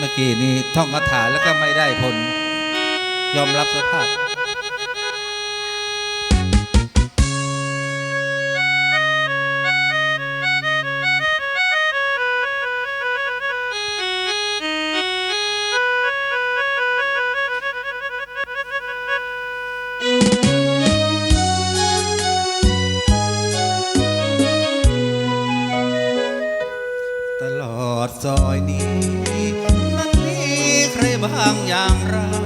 เมื่อกี้นี้ท่องคาถาแล้วก็ไม่ได้ผล ยอมรับสภาพตลอดซอยนี้างอย่างเรา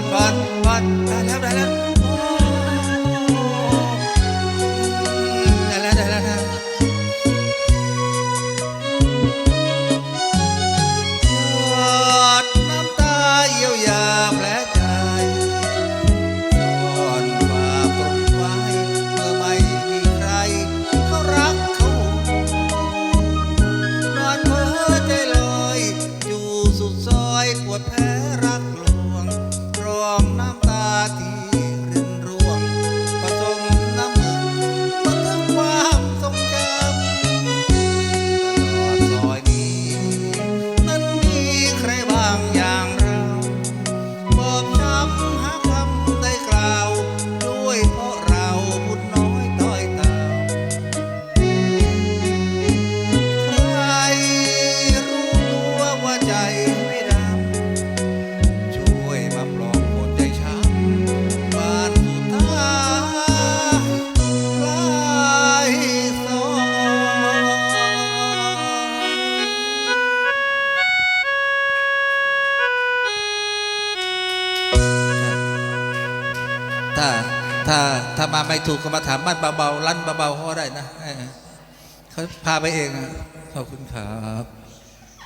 อบอลบอดได้แล้วได้แล้วไวหยดน้ำตาเยียวยาแผลใจซ่อนควปรุไว้เมื่อไม่มีใครเขารักเขานอนเพ้อใจลอย อยู่สุดซอยปวดแผลร ถ้าถ้ามาไม่ถูกก็มาถามบ้านเบาๆลั่นเบาๆเขาได้นะเขาพาไปเองขอบคุณครับ